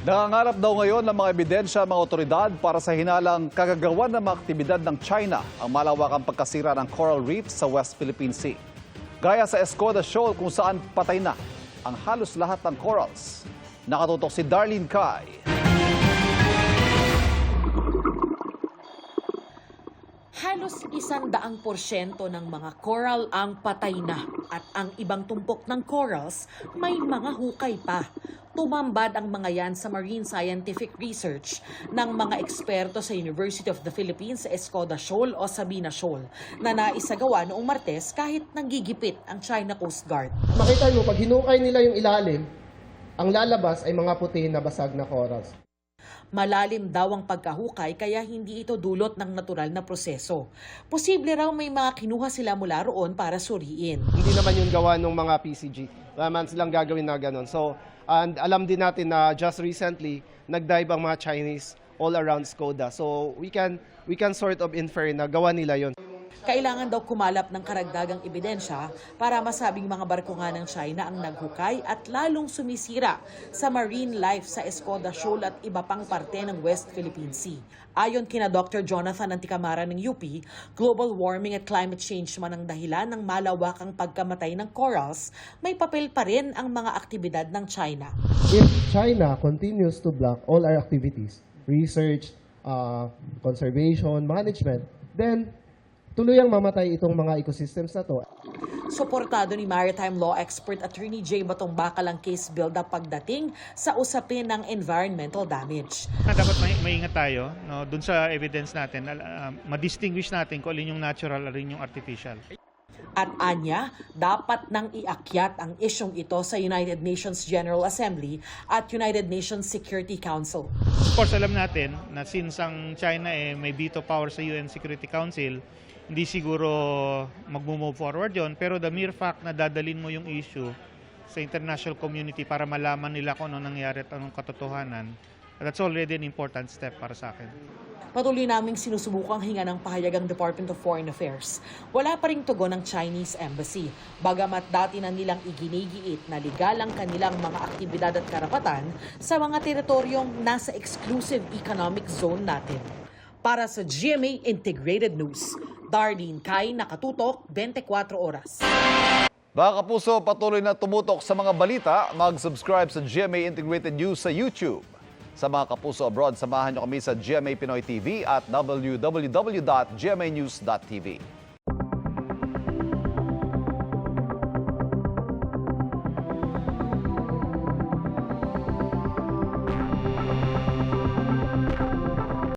Nangangarap daw ngayon ng mga ebidensya mga otoridad para sa hinalang kagagawan ng mga aktibidad ng China ang malawakang pagkasira ng coral reef sa West Philippine Sea. Gaya sa Escoda Shoal kung saan patay na ang halos lahat ng corals. Nakatutok si Darlene Kai. Halos isang daang porsyento ng mga coral ang patay na at ang ibang tumpok ng corals may mga hukay pa. Tumambad ang mga yan sa marine scientific research ng mga eksperto sa University of the Philippines sa Escoda Shoal o Sabina Shoal na naisagawa noong Martes kahit nanggigipit ang China Coast Guard. Makita mo, pag hinukay nila yung ilalim, ang lalabas ay mga puti na basag na corals. Malalim daw ang pagkahukay kaya hindi ito dulot ng natural na proseso. Posible raw may mga kinuha sila mula roon para suriin. Hindi naman yung gawa ng mga PCG. Wala man silang gagawin na ganun. So, and alam din natin na just recently, nag-dive ang mga Chinese all around Skoda. So, we can we can sort of infer na gawa nila yon. Kailangan daw kumalap ng karagdagang ebidensya para masabing mga barko nga ng China ang naghukay at lalong sumisira sa marine life sa Escoda Shoal at iba pang parte ng West Philippine Sea. Ayon kina Dr. Jonathan Anticamara ng UP, global warming at climate change man ang dahilan ng malawakang pagkamatay ng corals, may papel pa rin ang mga aktibidad ng China. If China continues to block all our activities, research, uh, conservation, management, then tuluyang mamatay itong mga ecosystems na to. Suportado ni maritime law expert attorney Jay Batong Bakal ang case build-up pagdating sa usapin ng environmental damage. na dapat may, maingat tayo no dun sa evidence natin ah, ma-distinguish natin kung alin yung natural alin yung artificial At anya, dapat nang iakyat ang isyong ito sa United Nations General Assembly at United Nations Security Council. of course alam natin na since ang China eh may veto power sa UN Security Council hindi siguro mag-move forward yon pero the mere fact na dadalin mo yung issue sa international community para malaman nila kung ano nangyari at anong katotohanan that's already an important step para sa akin. Patuloy naming sinusubukang hinga ng pahayagang Department of Foreign Affairs. Wala pa ring tugon ng Chinese Embassy. Bagamat dati na nilang iginigiit na legal ang kanilang mga aktibidad at karapatan sa mga teritoryong nasa exclusive economic zone natin. Para sa GMA Integrated News, Darlene Kai, Nakatutok, 24 Oras. Mga kapuso, patuloy na tumutok sa mga balita. Mag-subscribe sa GMA Integrated News sa YouTube. Sa mga kapuso abroad, samahan niyo kami sa GMA Pinoy TV at www.gmanews.tv.